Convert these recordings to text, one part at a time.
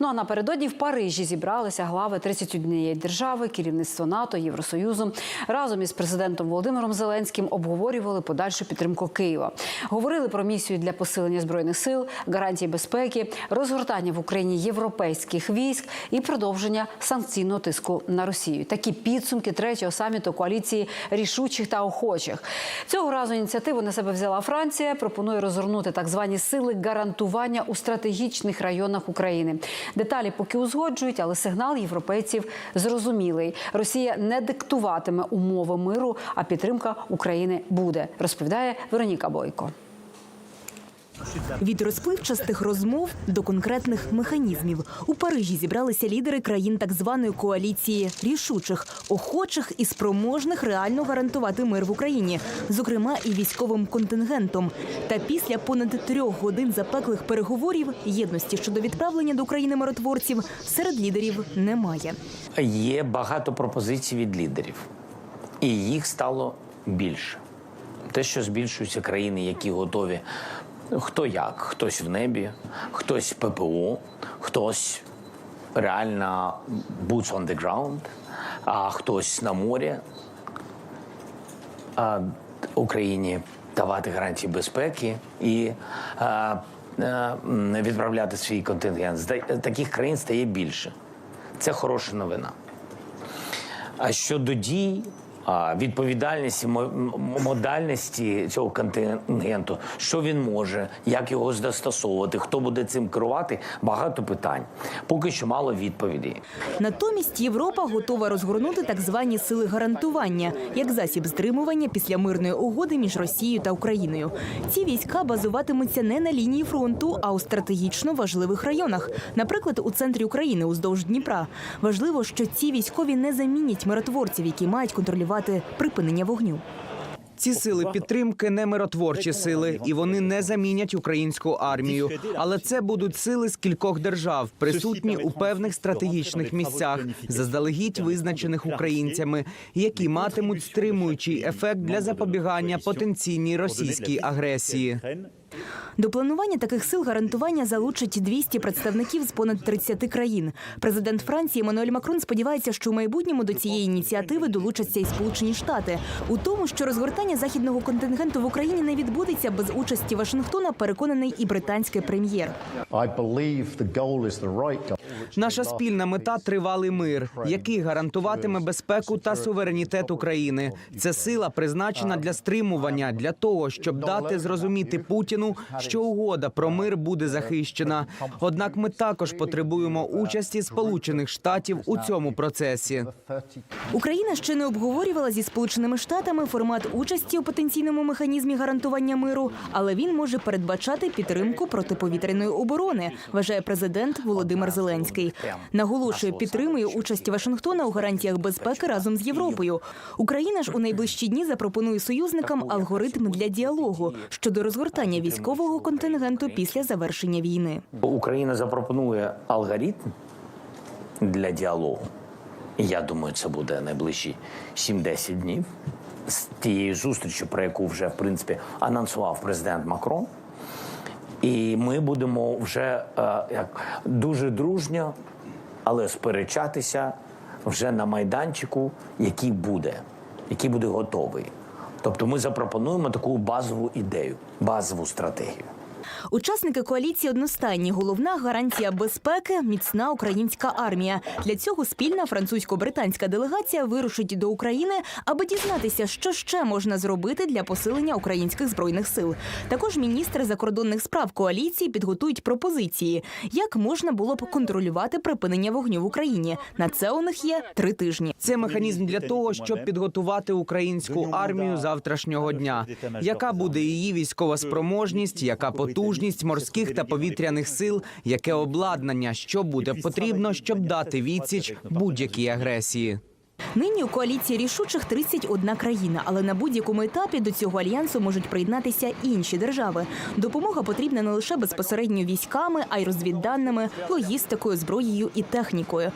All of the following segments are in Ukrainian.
Ну а напередодні в Парижі зібралися глави 31 держави, керівництво НАТО, Євросоюзу. Разом із президентом Володимиром Зеленським обговорювали подальшу підтримку Києва. Говорили про місію для посилення збройних сил, гарантії безпеки, розгортання в Україні європейських військ і продовження санкційного тиску на Росію. Такі підсумки третього саміту коаліції рішучих та охочих. Цього разу ініціативу на себе взяла Франція. Пропонує розгорнути так звані сили гарантування у стратегічних районах України. Деталі поки узгоджують, але сигнал європейців зрозумілий. Росія не диктуватиме умови миру, а підтримка України буде. Розповідає Вероніка Бойко. Від розпливчастих розмов до конкретних механізмів у Парижі зібралися лідери країн так званої коаліції рішучих, охочих і спроможних реально гарантувати мир в Україні, зокрема і військовим контингентом. Та після понад трьох годин запеклих переговорів єдності щодо відправлення до України миротворців серед лідерів немає. Є багато пропозицій від лідерів, і їх стало більше. Те, що збільшуються країни, які готові. Хто як, хтось в небі, хтось ППО, хтось реально boots on the ground, а хтось на морі. А Україні давати гарантії безпеки і а, а, відправляти свій контингент. Таких країн стає більше. Це хороша новина. А щодо дій, а, відповідальності, модальності цього контингенту, що він може, як його застосовувати, хто буде цим керувати, багато питань. Поки що мало відповідей. Натомість Європа готова розгорнути так звані сили гарантування як засіб стримування після мирної угоди між Росією та Україною. Ці війська базуватимуться не на лінії фронту, а у стратегічно важливих районах, наприклад, у центрі України уздовж Дніпра. Важливо, що ці військові не замінять миротворців, які мають контролювати припинення вогню. Ці сили підтримки не миротворчі сили, і вони не замінять українську армію. Але це будуть сили з кількох держав, присутні у певних стратегічних місцях, заздалегідь визначених українцями, які матимуть стримуючий ефект для запобігання потенційній російській агресії. До планування таких сил гарантування залучать 200 представників з понад 30 країн. Президент Франції Еммануель Макрон сподівається, що у майбутньому до цієї ініціативи долучаться і Сполучені Штати. У тому, що розгортання західного контингенту в Україні не відбудеться без участі Вашингтона, переконаний і британський прем'єр. Наша спільна мета тривалий мир, який гарантуватиме безпеку та суверенітет України. Це сила призначена для стримування, для того, щоб дати зрозуміти Путіну, що угода про мир буде захищена. Однак ми також потребуємо участі Сполучених Штатів у цьому процесі. Україна ще не обговорювала зі Сполученими Штатами формат участі у потенційному механізмі гарантування миру, але він може передбачати підтримку протиповітряної оборони, вважає президент Володимир Зеленський. Наголошує, підтримує участь Вашингтона у гарантіях безпеки разом з Європою. Україна ж у найближчі дні запропонує союзникам алгоритм для діалогу щодо розгортання військового контингенту після завершення війни. Україна запропонує алгоритм для діалогу. Я думаю, це буде найближчі 7-10 днів з тією зустрічю, про яку вже в принципі анонсував президент Макрон. І ми будемо вже е, як дуже дружньо, але сперечатися вже на майданчику, який буде, який буде готовий. Тобто ми запропонуємо таку базову ідею, базову стратегію. Учасники коаліції одностайні. Головна гарантія безпеки міцна українська армія. Для цього спільна французько-британська делегація вирушить до України, аби дізнатися, що ще можна зробити для посилення українських збройних сил. Також міністри закордонних справ коаліції підготують пропозиції, як можна було б контролювати припинення вогню в Україні. На це у них є три тижні. Це механізм для того, щоб підготувати українську армію завтрашнього дня. Яка буде її військова спроможність, яка потужність морських та повітряних сил, яке обладнання, що буде потрібно, щоб дати відсіч будь-якій агресії. Нині у коаліції рішучих 31 країна, але на будь-якому етапі до цього альянсу можуть приєднатися інші держави. Допомога потрібна не лише безпосередньо військами, а й розвідданими, логістикою, зброєю і технікою.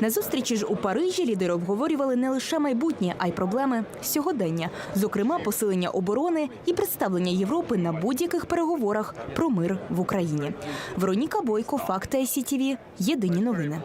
На зустрічі ж у Парижі лідери обговорювали не лише майбутнє, а й проблеми сьогодення, зокрема посилення оборони і представлення Європи на будь-яких переговорах про мир в Україні. Вероніка Бойко, факти СІТІВІ, Єдині новини.